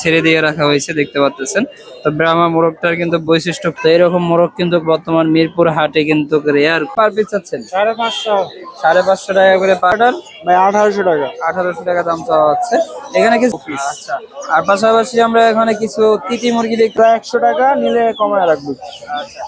ছেড়ে দিয়ে রাখা হয়েছে দেখতে পাচ্ছেন তো ব্রাহ্মা মোরগটার কিন্তু বৈশিষ্ট্য তো এরকম মোরগ কিন্তু বর্তমান মিরপুর হাটে কিন্তু রেয়ার পার পিস চাচ্ছেন? সাড়ে পাঁচশো। সাড়ে পাঁচশো টাকা করে পাউডার ভাই আঠারোশো টাকা। আঠারোশো টাকা দাম চাওয়া হচ্ছে। এখানে কিছু আচ্ছা আর পাশাপাশি আমরা এখানে কিছু তিতি মুরগি দেখতে একশো টাকা নিলে কমায় রাখব। আচ্ছা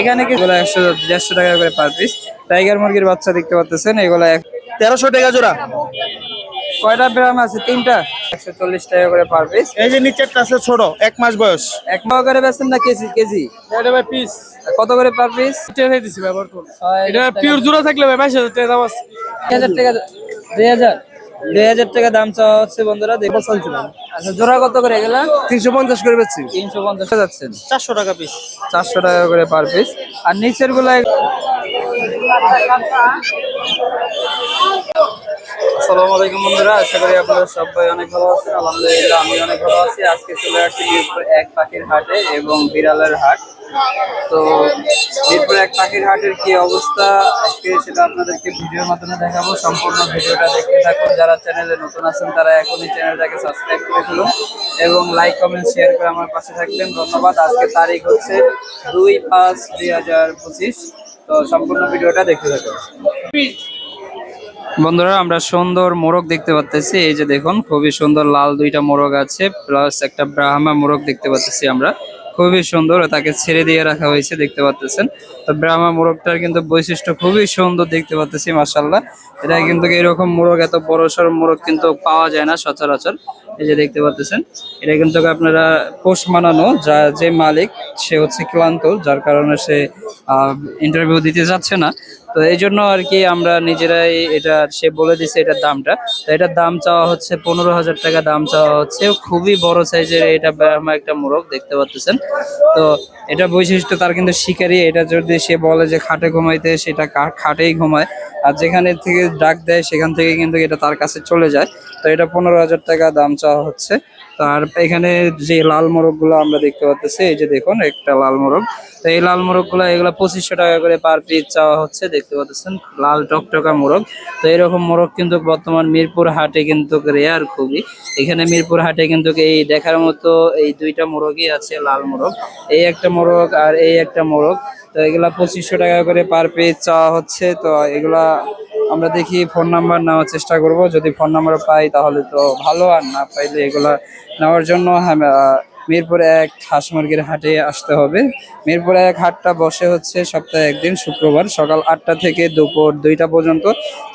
এখানে কি একশো দেড়শো টাকা করে পার পিস টাইগার মুরগির বাচ্চা দেখতে পাচ্ছেন এগুলো তেরোশো টাকা জোড়া। কয়টা গ্রাম আছে? তিনটা? একশো চল্লিশ টাকা করে পার পিস এই যে নিচেরটা আছে ছোট এক মাস বয়স। এক টাকা করে বেচেন না কেজি কেজি? এটা ভাই পিস কত করে পার পিস এটা দিছি ভাই বর্তমান। এটা পিওর জোড়া থাকলে ভাই বাইশ হাজার টাকা দাম আছে। দুই হাজার টাকা দুই হাজার। দুই হাজার টাকা দাম চাওয়া হচ্ছে বন্ধুরা দেখো চলছিলাম আচ্ছা জোড়া কত করে এগুলা? তিনশো পঞ্চাশ করে বেচছি। তিনশো পঞ্চাশ যাচ্ছেন চারশো টাকা পিস চারশো টাকা করে পার পিস আর নিচেরগুলা আসসালামু আলাইকুম বন্ধুরা, আশা করি আপনারা সবাই অনেক ভালো আছেন। আলহামদুলিল্লাহ, আমি অনেক ভালো আছি। আজকে চলে আসছি মিরপুর এক পাখির হাটে এবং বিড়ালের হাট। তো মিরপুর এক পাখির হাটের কি অবস্থা? আজকে সেটা আপনাদেরকে ভিডিওর মাধ্যমে দেখাবো। সম্পূর্ণ ভিডিওটা দেখতে থাকুন। যারা চ্যানেলে নতুন আছেন, তারা এখনই চ্যানেলটাকে সাবস্ক্রাইব করে ফেলুন এবং লাইক, কমেন্ট, শেয়ার করে আমার পাশে থাকবেন। ধন্যবাদ। আজকে তারিখ হচ্ছে দুই পাঁচ দুই হাজার পঁচিশ। বন্ধুরা, আমরা সুন্দর মোরগ দেখতে পাচ্তেছি এই যে দেখুন, খুবই সুন্দর লাল দুইটা মোরগ আছে প্লাস একটা ব্রাহ্মা মোরগ দেখতে পাচ্তেছি আমরা। খুবই সুন্দর, তাকে ছেড়ে দিয়ে রাখা হয়েছে, দেখতে পাচ্তেছেন তো ব্রাহ্মা মোরগটার কিন্তু বৈশিষ্ট্য খুবই সুন্দর দেখতে পাচ্তেছি মাসাল্লাহ এটা কিন্তু এরকম মোরগ, এত বড় সড় মোরগ কিন্তু পাওয়া যায় না সচরাচর। এই যে দেখতে পাচ্তেছেন এটা কিন্তু আপনারা পোষ মানানো, যা যে মালিক, সে হচ্ছে ক্লান্ত, যার কারণে সে ইন্টারভিউ দিতে যাচ্ছে না। তো এই জন্য আর কি আমরা নিজেরাই এটা, সে বলে দিছে এটার দামটা। তো এটার দাম চাওয়া হচ্ছে পনেরো হাজার টাকা, দাম চাওয়া হচ্ছে খুবই বড় সাইজের এটা একটা মোরগ, দেখতে পাচ্ছেন তো এটা বৈশিষ্ট্য তার কিন্তু শিকারি, এটা যদি সে বলে যে খাটে ঘুমাইতে, সেটা খাটেই ঘুমায়। আর যেখানে থেকে ডাক দেয়, সেখান থেকে কিন্তু এটা তার কাছে চলে যায়। তো এটা পনেরো হাজার টাকা দাম চাওয়া হচ্ছে। তো আর এখানে যে লাল মোরগগুলো আমরা দেখতে পাচ্ছি, এই যে দেখুন, একটা লাল মোরগ। তো এই লাল মোরগগুলো এগুলো পঁচিশশো টাকা করে পার পিস চাওয়া হচ্ছে, দেখতে পাচ্ছেন, লাল টকটকা মোরগ। তো এরকম মোরগ কিন্তু বর্তমান মিরপুর হাটে কিন্তু রেয়ার খুবই। এখানে মিরপুর হাটে কিন্তু এই দেখার মতো এই দুইটা মোরগই আছে, লাল মোরগ। এই একটা মোরগ আর এই একটা মোরগ। তো এগুলা পঁচিশশো টাকা করে পার পিস চাওয়া হচ্ছে, তো এগুলা আমরা দেখি ফোন নাম্বার নেওয়ার চেষ্টা করব। যদি ফোন নাম্বার পাই তাহলে তো ভালো আর না পাইলে এগুলা নেওয়ার জন্য আহ, মিরপুর এক হাঁস মুরগির হাটে আসতে হবে। মিরপুর এক হাটটা বসে হচ্ছে সপ্তাহে একদিন শুক্রবার সকাল আটটা থেকে দুপুর দুইটা পর্যন্ত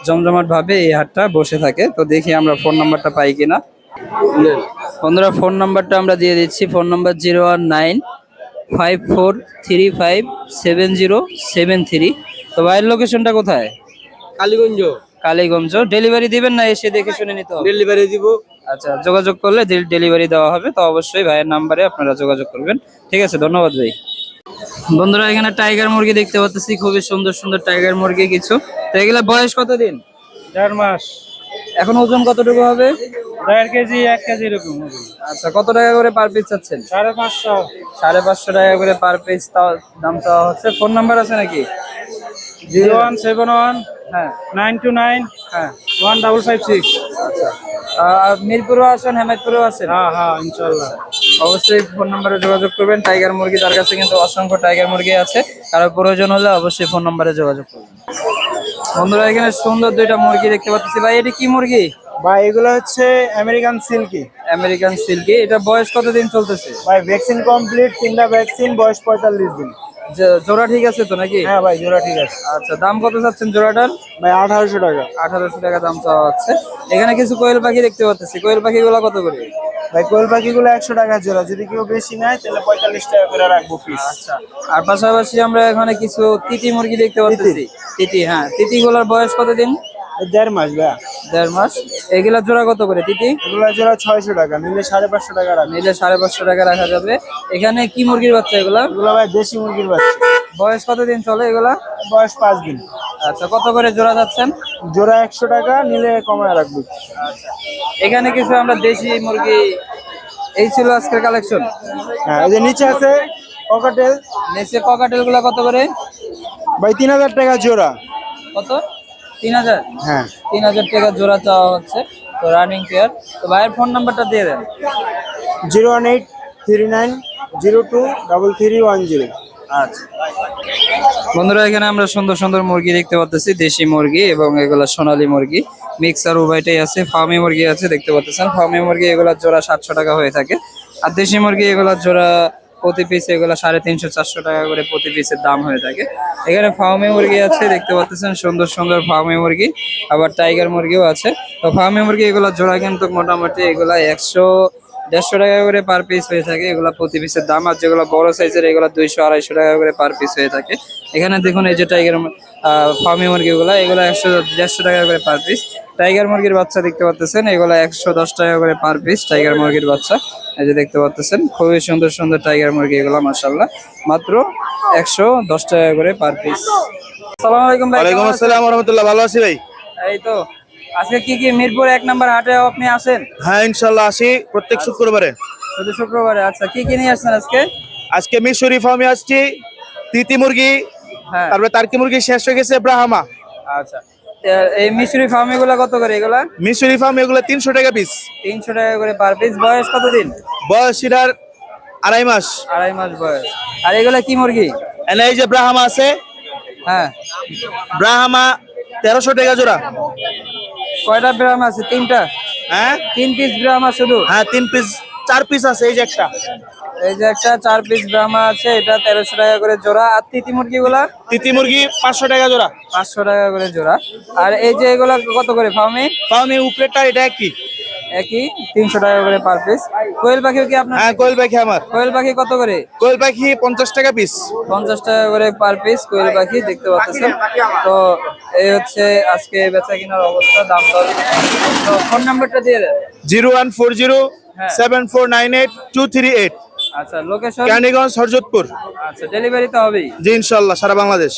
জমজমাট ভাবে এই হাটটা বসে থাকে। তো দেখি আমরা ফোন নাম্বারটা পাই কিনা। বন্ধুরা ফোন নাম্বারটা আমরা দিয়ে দিচ্ছি। Phone number zero one nine five four three five seven zero seven three তো ভাইয়ের লোকেশনটা কোথায়? কালীগঞ্জ। কালীগঞ্জ। ডেলিভারি দিবেন না? এসে দেখে শুনে নিতে হবে। ডেলিভারি দিব। আচ্ছা যোগাযোগ করলে ডেলিভারি দেওয়া হবে। তো অবশ্যই ভাইয়ের নাম্বারে আপনারা যোগাযোগ করবেন। ঠিক আছে ধন্যবাদ ভাই। বন্ধুরা এখানে টাইগার মুরগি দেখতে পাচ্ছি। খুবই সুন্দর সুন্দর টাইগার মুরগি কিছু। তো এগুলা বয়স কতদিন? দেড় মাস। এখন ওজন কতটুকু হবে? দেড় কেজি এক কেজি এরকম আচ্ছা কত টাকা করে পার পিস চাচ্ছেন? সাড়ে পাঁচশো। সাড়ে পাঁচশো টাকা করে পার পিস দাম চাওয়া হচ্ছে। ফোন নাম্বার আছে নাকি? জিরো ওয়ান সেভেন ওয়ান হ্যাঁ। নাইন টু নাইন হ্যাঁ। One double five six. আচ্ছা। মিরপুরও আছেন হেমায়তপুরেও আছেন? হ্যাঁ হ্যাঁ ইনশাল্লাহ অবশ্যই ফোন নাম্বারে যোগাযোগ করবেন। টাইগার মুরগি তার কাছে কিন্তু অসংখ্য টাইগার মুরগি আছে। কারও প্রয়োজন হলে অবশ্যই ফোন নাম্বারে যোগাযোগ করবেন। বন্ধুরা এখানে সুন্দর দুইটা মুরগি দেখতে পাচ্ছি। ভাই এটা কি মুরগি? ভাই এগুলো হচ্ছে আমেরিকান সিল্কি। American silky. এটা বয়স কতদিন চলতেছে? ভাই ভ্যাকসিন কমপ্লিট তিনটা ভ্যাকসিন বয়স পঁয়তাল্লিশ দিন। জোড়া ঠিক আছে তো নাকি? হ্যাঁ ভাই জোড়া ঠিক আছে। আচ্ছা দাম কত চাচ্ছেন জোড়াটার? ভাই আঠারোশো টাকা। আঠারোশো টাকা দাম চাওয়া হচ্ছে। এখানে কিছু কোয়েল পাখি দেখতে পাচ্ছি। কোয়েল পাখিগুলো কত করে? ভাই কোয়েল পাখিগুলো একশো টাকা জোড়া। যদি কেউ বেশি নেয় তাহলে পঁয়তাল্লিশ টাকা করে রাখব পিস আচ্ছা আর পাশাপাশি আমরা এখানে কিছু তিতি মুরগি দেখতে পাচ্ছি। তিতি? হ্যাঁ। তিতি গুলার বয়স কতদিন? দেড় মাস ভাই। দেড় মাস। এগুলা জোড়া কত করে তিতি? এগুলো জোড়া ছয়শো টাকা নিলে সাড়ে পাঁচশো টাকা রাখবে নিলে সাড়ে পাঁচশো টাকা রাখা যাবে। এখানে কি মুরগির বাচ্চা এগুলা? এগুলো ভাই দেশি মুরগির বাচ্চা। বয়স কতদিন চলে এগুলা? বয়স পাঁচ দিন। আচ্ছা কত করে জোড়া যাচ্ছেন? জোড়া একশো টাকা নিলে কমায় রাখব। আচ্ছা। এখানে কিছু আমরা দেশি মুরগি এই ছিল আজকের কালেকশন হ্যাঁ এই যে নিচে আছে ককাটেল নিচে ককাটেলগুলা কত করে? ভাই তিন হাজার টাকা জোড়া। কত? তিন হাজার? হ্যাঁ। তিন হাজার টাকা জোড়া চাওয়া হচ্ছে। তো রানিং পেয়ার তো ভাইয়ের ফোন নাম্বারটা দিয়ে দেন। Zero one eight three nine zero two double three one zero. আচ্ছা। বন্ধুরা এখানে আমরা সুন্দর সুন্দর মুরগি দেখতে পাচ্ছি দেশি মুরগি এবং এগুলা সোনালী মুরগি। মিক্সার উভয়টাই আছে ফার্মি মুরগি আছে দেখতে পাচ্ছেন ফার্মি মুরগি এগুলার জোড়া সাতশো টাকা হয়ে থাকে। আর দেশি মুরগি এগুলার জোড়া প্রতি পিস এগুলা সাড়ে তিনশো, চারশো টাকা করে প্রতি পিসের দাম হয়ে থাকে। এখানে ফার্মি মুরগি আছে, দেখতে পাচ্ছেন, সুন্দর সুন্দর ফার্মি মুরগি, আবার টাইগার মুরগিও আছে। তো ফার্মি মুরগি এগুলা জোড়া কিন্তু মোটামুটি এগুলা একশো, দেড়শো টাকা করে পার পিস হয়ে থাকে, এগুলা প্রতি পিসের দাম, আর যেগুলো বড় সাইজের এগুলো দুইশো, আড়াইশো টাকা করে পার পিস হয়ে থাকে। এখানে দেখুন এই যে টাইগার ফার্মি মুরগিগুলো, এগুলো একশো, দেড়শো টাকা করে পার পিস টাইগার মুরগির বাচ্চা দেখতে পাচ্ছেন এগুলো একশো দশ টাকা করে পার পিস টাইগার মুরগির বাচ্চা। এই যে দেখতে পাচ্ছেন খুবই সুন্দর সুন্দর টাইগার মুরগি এগুলো মার্শাল্লাহ মাত্র একশো দশ টাকা করে পার পিস সালাম আলাইকুম ওয়ালাইকুম? আসসালাম রহমতুল্লাহ ভালো আছি ভাই? এই তো আজকে কি কি মিরপুর এক নাম্বার হাটে আপনি আসেন? হ্যাঁ ইনশাল্লাহ আসি প্রত্যেক শুক্রবারে। শুধু শুক্রবারে আচ্ছা কি কি নিয়ে আসছেন আজকে? আজকে মিশরি ফার্মে আসছি তিতি মুরগি হ্যাঁ। তারপরে তার্কি মুরগি শেষ হয়ে গেছে ব্রাহ্মা। আচ্ছা। এই মিশরি ফার্ম এগুলা কত করে এগুলা? মিশরি ফার্ম এগুলো তিনশো টাকা পিস তিনশো টাকা করে পার পিস বয়স কতদিন? বয়স এটার আড়াই মাস। আড়াই মাস বয়স। আর এগুলা কি মুরগি? এনে এই যে ব্রাহ্মা আছে হ্যাঁ। ব্রাহ্মা তেরোশো টাকা জোড়া। কয়টা গ্রাম আছে? তিনটা? হ্যাঁ? তিন পিস গ্রামা শুধু? হ্যাঁ তিন পিস চার পিস আছে এই যে একটা। এই যে একটা চার পিস গ্রামা আছে এটা তেরোশো টাকা করে জোড়া। আর তিতি মুরগি গুলা? তিতি মুরগি পাঁচশো টাকা জোড়া। পাঁচশো টাকা করে জোড়া। আর এই যে এগুলা কত করে ফাউমি? ফাউমি উপরেটা এটা কি একই তিনশো টাকা করে পার পিস কোয়েল পাখিও কি আপনার? হ্যাঁ কোয়েল পাখি আমার। কোয়েল পাখি কত করে? কোয়েল পাখি পঞ্চাশ টাকা পিস পঞ্চাশ টাকা করে পার পিস কোয়েল পাখি দেখতে পাচ্ছেন। তো এই হচ্ছে আজকে বেচা কেনার অবস্থা দাম দর। তো ফোন নাম্বারটা দিয়ে দেন। জিরো ওয়ান ফোর জিরো হ্যাঁ। Seven four nine eight two three eight. আচ্ছা লোকেশন ক্যান্ডিগঞ্জ হরজতপুর। আচ্ছা ডেলিভারি তো হবেই। জি ইনশাল্লাহ সারা বাংলাদেশ।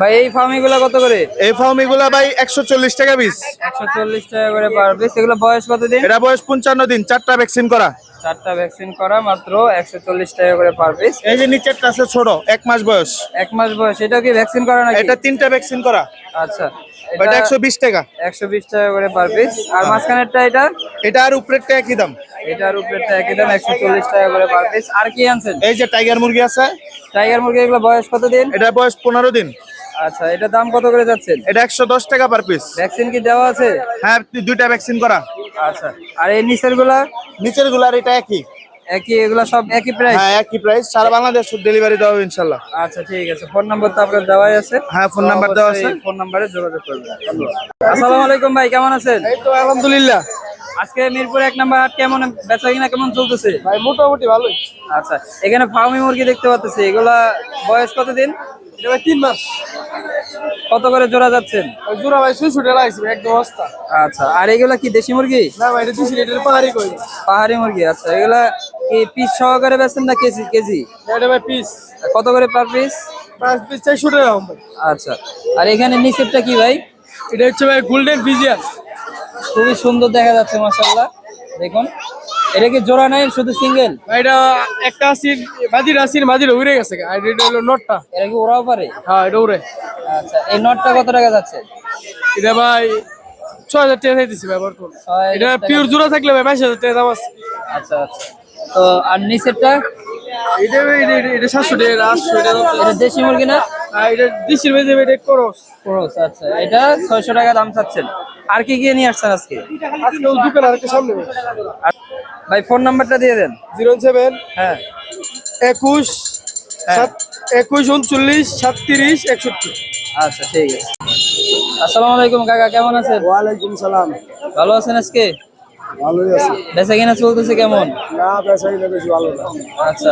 ভাই এই ফার্মি গুলো কত করে? এই ফার্ম এগুলা ভাই একশো চল্লিশ টাকা পিস একশো চল্লিশ টাকা করে পার পিস এগুলো বয়স কতদিন? এটা বয়স পঞ্চান্ন দিন চারটা ভ্যাকসিন করা। চারটা ভ্যাকসিন করা মাত্র একশো চল্লিশ টাকা করে পার পিস এই যে নিচেরটা আছে ছোট এক মাস বয়স। এক মাস বয়স এটা কি ভ্যাকসিন করা নাকি? এটা তিনটা ভ্যাকসিন করা। আচ্ছা এটা এটা একশো বিশ টাকা। একশো বিশ টাকা করে পার পিস আর মাঝখানেরটা এটা? এটা আর উপরেরটা একই দাম। এটার উপরেরটা একই দাম একশো চল্লিশ টাকা করে পার পিস আর কি আনছেন? এই যে টাইগার মুরগি আছে। টাইগার মুরগি এগুলো বয়স কতদিন এটা বয়স পনেরো দিন। আচ্ছা এটা দাম কত করে যাচ্ছেন? এটা একশো দশ টাকা পার পিস ভ্যাকসিন কি দেওয়া আছে? হ্যাঁ দুইটা ভ্যাকসিন করা। আচ্ছা আর এই নিচেরগুলা নিচেরগুলার এটা একই। একই এগুলা সব একই প্রাইস হ্যাঁ একই প্রাইস সারা বাংলাদেশ ডেলিভারি দেওয়া হবে ইনশাল্লাহ আচ্ছা ঠিক আছে। ফোন নাম্বার তো আপনার দেওয়াই আছে। হ্যাঁ, ফোন নাম্বার দেওয়া আছে। ফোন নাম্বারে যোগাযোগ করবেন। আসসালামু আলাইকুম ভাই কেমন আছেন? এই তো আলহামদুলিল্লাহ। আজকে মিরপুর এক নাম্বার হাট কেমন বেচা কিনা কেমন চলতেছে? ভাই মোটামুটি ভালোই। আচ্ছা এখানে ফার্মি মুরগি দেখতে পাচ্ছি এগুলা বয়স কতদিন? এটা ভাই তিন মাস। কত করে জোড়া যাচ্ছেন? জোড়া ভাই ছয়শো টাকা লাগছে একদম অবস্থা আচ্ছা আর এগুলা কি দেশি মুরগি? না ভাই এটা দুশো লিটার পাহাড়ি কই? পাহাড়ি মুরগি আচ্ছা এগুলা কি পিস সহকারে বেচেন না কেজি কেজি? এটা ভাই পিস কত করে পার পিস পাঁচ পিস চারশো টাকা আচ্ছা আর এখানে নিচেরটা কি ভাই? এটা হচ্ছে ভাই গোল্ডেন ফিজিয়ান খুবই সুন্দর দেখা যাচ্ছে মাসাল্লাহ দেখুন এটা কি জোড়া নাই শুধু সিঙ্গেল? এটা একটা আসির মাদির আসির মাদির উড়ে গেছে আর এটা হলো নটটা। এটা কি ওরাও পারে? হ্যাঁ এটা উড়ে। আচ্ছা এই নটটা কত টাকা যাচ্ছে? এটা ভাই ছ হাজার টাকা দিচ্ছি ভাই বর্তমান। ছয় এটা পিওর জোড়া থাকলে ভাই বাইশ হাজার টাকা দাম আছে। আচ্ছা আচ্ছা। তো আর নিচেরটা? এটা এটা- সাতশো টাকা এটা আটশো এটা দেশি মুরগি না? এটা করস। ক্রস আচ্ছা। এটা ছয়শো টাকা দাম চাচ্ছেন। আর কি গিয়ে নিয়ে আসছেন আজকে? আজকে ওই দোকান আর একটা সামনে। আর- ভাই ফোন নাম্বারটা দিয়ে দেন। জিরো সেভেন হ্যাঁ। একুশ সাত একুশ উনচল্লিশ সাতত্রিশ একষট্টি। আচ্ছা ঠিক আছে। আসসালামু আলাইকুম কাকা কেমন আছেন? ওয়ালাইকুম সালাম। ভালো আছেন আজকে? ভালোই আছে। বেচা কিনা চলতেছে কেমন? না পেশা বেশি ভালো না। আচ্ছা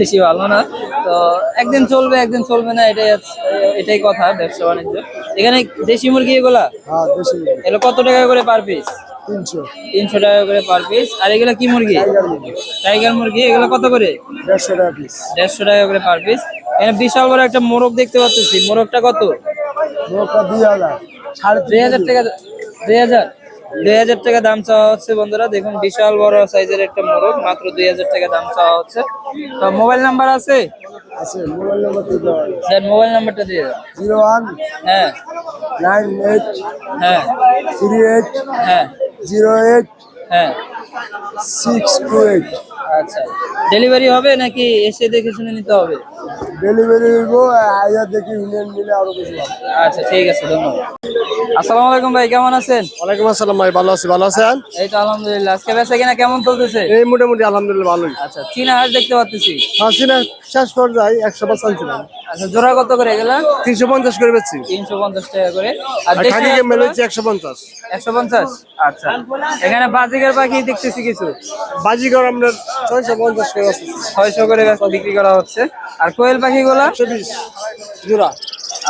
বেশি ভালো না। তো একদিন চলবে একদিন চলবে না এটাই এটাই কথা ব্যবসা বাণিজ্য। এখানে দেশি মুরগি এগুলা? হ্যাঁ দেশি এগুলো কত টাকা করে পার পিস তিনশো। তিনশো টাকা করে পার পিস আর এগুলো কি মুরগি? টাইগার মুরগি। এগুলো কত করে? দেড়শো টাকা পিস দেড়শো টাকা করে পার পিস এখানে বিশাল বড় একটা মোরগ দেখতে পাচ্ছি। মোরগটা কত? লোকটা দুই হাজার। সাড়ে দুই হাজার টাকা দুই হাজার। দুই হাজার টাকা দাম চাওয়া হচ্ছে বন্ধুরা। দেখুন বিশাল বড় সাইজের একটা মোরগ মাত্র দুই হাজার টাকা দাম চাওয়া হচ্ছে। তো মোবাইল নাম্বার আছে? আছে মোবাইল নম্বর দিতে হবে স্যার মোবাইল নাম্বারটা দিয়ে দেন। জিরো ওয়ান হ্যাঁ। নাইন এইট হ্যাঁ। থ্রি এইট হ্যাঁ। জিরো এইট হ্যাঁ। Six two eight. আচ্ছা। ডেলিভারি হবে নাকি এসে দেখে শুনে নিতে হবে? ডেলিভারি দিব আয়া দেখি ইউনিয়ন মিলে আরও ভালো। আচ্ছা ঠিক আছে ধন্যবাদ। আসসালামু আলাইকুম ভাই কেমন আছেন? ওয়ালাইকুম আসসালাম ভাই ভালো আছি ভালো আছেন? এই তো আলহামদুলিল্লাহ আজকে বেচা কিনা কেমন চলতেছে? এই মোটামুটি আলহামদুলিল্লাহ ভালোই। আচ্ছা চীনা হাঁস দেখতে পাচ্ছি না শেষ পর্যায়ে একশো আচ্ছা জোড়া কত করে গেলা তিনশো পঞ্চাশ করে বেচছি। তিনশো পঞ্চাশ টাকা করে। আর মেলে হচ্ছে একশো পঞ্চাশ। একশো পঞ্চাশ? আচ্ছা। এখানে বাজিকার পাখি দেখতেছি কিছু। আমরা ছয়শো পঞ্চাশ করে ছয়শো করে বিক্রি করা হচ্ছে। আর কোয়েল পাখিগুলা? একশো বিশ। জোড়া।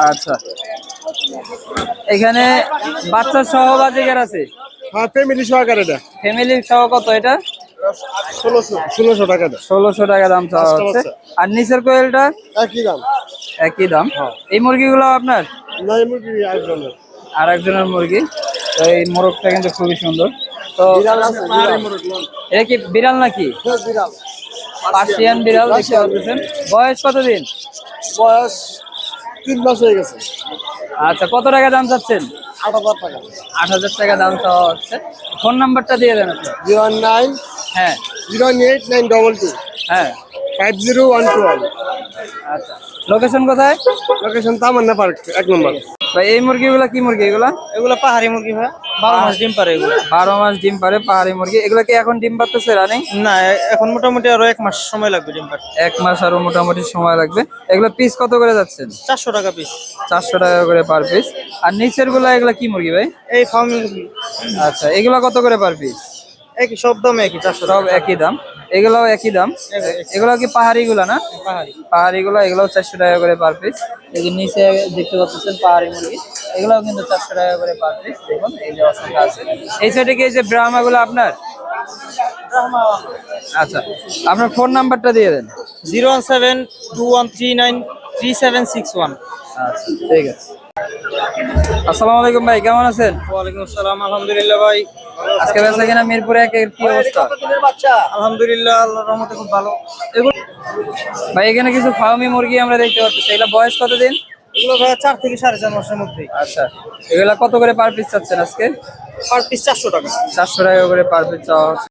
আচ্ছা। এখানে বাচ্চা সহ বাজিকার আছে। হ্যাঁ ফ্যামিলি সহকারে এটা ফ্যামিলি সহ কত এটা? ষোলোশো টাকা ষোলোশো টাকা দাম চাওয়া হচ্ছে। আর নিচের কোয়েলটা? একই দাম। একই দাম। হ্যাঁ। এই মুরগিগুলো আপনার? আর একজনের মুরগি। তো এই মোরগটা কিন্তু খুবই সুন্দর। তো বিড়াল বিড়াল। এটা কি বিড়াল নাকি? হ্যাঁ, বিড়াল। পার্সিয়ান বিড়াল দেখতে পাচ্ছেন। বয়স কতদিন? বয়স তিন মাস হয়ে গেছে। আচ্ছা কত টাকা দাম চাচ্ছেন? আট হাজার টাকা। আট হাজার টাকা দাম চাওয়া হচ্ছে। ফোন নাম্বারটা দিয়ে দেন আপনি। জিরো নাইন হ্যাঁ। Zero eight nine double two. হ্যাঁ। Five zero one two one. আচ্ছা। লোকেশন কোথায়? লোকেশন তামান্না পার্ক এক নম্বর। ভাই এই মুরগিগুলা কি মুরগি এগুলা? এগুলো পাহাড়ি মুরগি ভাই। বারো মাস ডিম পারে এগুলো। বারো মাস ডিম পারে পাহাড়ি মুরগি। এগুলা কি এখন ডিম পারতেছে রানিং না এখন মোটামুটি আরও এক মাস সময় লাগবে ডিম পারতে এক মাস আরও মোটামুটি সময় লাগবে। এগুলো পিস কত করে যাচ্ছে চারশো টাকা পিস চারশো টাকা করে পার পিস আর নিচেরগুলা এগুলা কি মুরগি ভাই? এই ফার্ম মুরগি। আচ্ছা এগুলা কত করে পার পিস একই সব দাম একই চারশো সব একই দাম। এগুলাও একই দাম। এগুলো কি পাহাড়ি গুলা না? পাহাড়ি। পাহাড়ি গুলো এগুলোও চারশো টাকা করে পার পিস এই যে নিচে দেখতে পাচ্ছেন পাহাড়ি মুরগি এগুলোও কিন্তু চারশো টাকা করে পার পিস দেখুন এই যে অসংখ্য আছে। এই সাইডে কি এই যে ব্রাহ্মা গুলো আপনার? আচ্ছা আপনার ফোন নাম্বারটা দিয়ে দেন। Zero one seven two one three nine three seven six one. আচ্ছা ঠিক আছে। আসসালামু আলাইকুম ভাই কেমন আছেন? ওয়ালাইকুম আসসালাম আলহামদুলিল্লাহ ভাই। আজকে বেচা কিনা মিরপুরে কি অবস্থা? আলহামদুলিল্লাহ আল্লাহর রহমতে খুব ভালো। ভাই এখানে কিছু ফার্মি মুরগি আমরা দেখতে পাচ্ছি। এগুলো বয়স কতদিন? এগুলো ভাই চার থেকে সাড়ে চার মাসের মধ্যে। আচ্ছা এগুলা কত করে পার পিস চাচ্ছেন আজকে? পার পিস চারশো টাকা। চারশো টাকা করে পার পিস চাওয়া